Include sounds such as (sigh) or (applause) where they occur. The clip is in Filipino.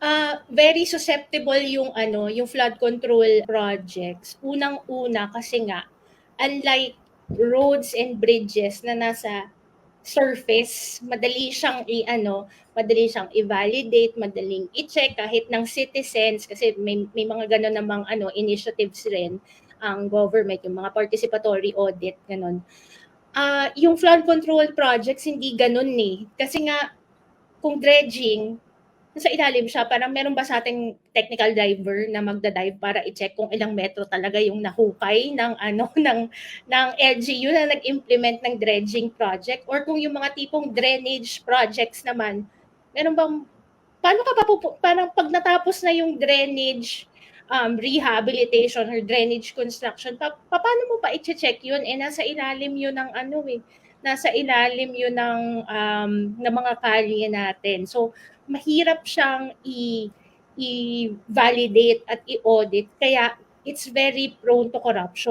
Ah, very susceptible yung ano, yung flood control projects. Unang-una kasi nga, unlike roads and bridges na nasa surface, madali siyang i-ano, madali siyang i-validate, madaling i-check kahit ng citizens kasi may, may mga gano'n namang ano, initiatives rin ang government, yung mga participatory audit, gano'n. Ah, yung flood control projects hindi gano'n eh. Kasi nga kung dredging, nasa ilalim siya, parang meron ba sa ating technical diver na magda-dive para i-check kung ilang metro talaga yung nahukay ng ano (laughs) ng ng LGU na nag-implement ng dredging project? Or kung yung mga tipong drainage projects naman, meron bang paano ka pa parang pag natapos na yung drainage um, rehabilitation or drainage construction, pa, pa- paano mo pa i-check yun? Eh, nasa ilalim yun ng ano eh, nasa ilalim yun ng, um, ng mga kalye natin. So, mahirap siyang i- i-validate at i-audit. Kaya, it's very prone to corruption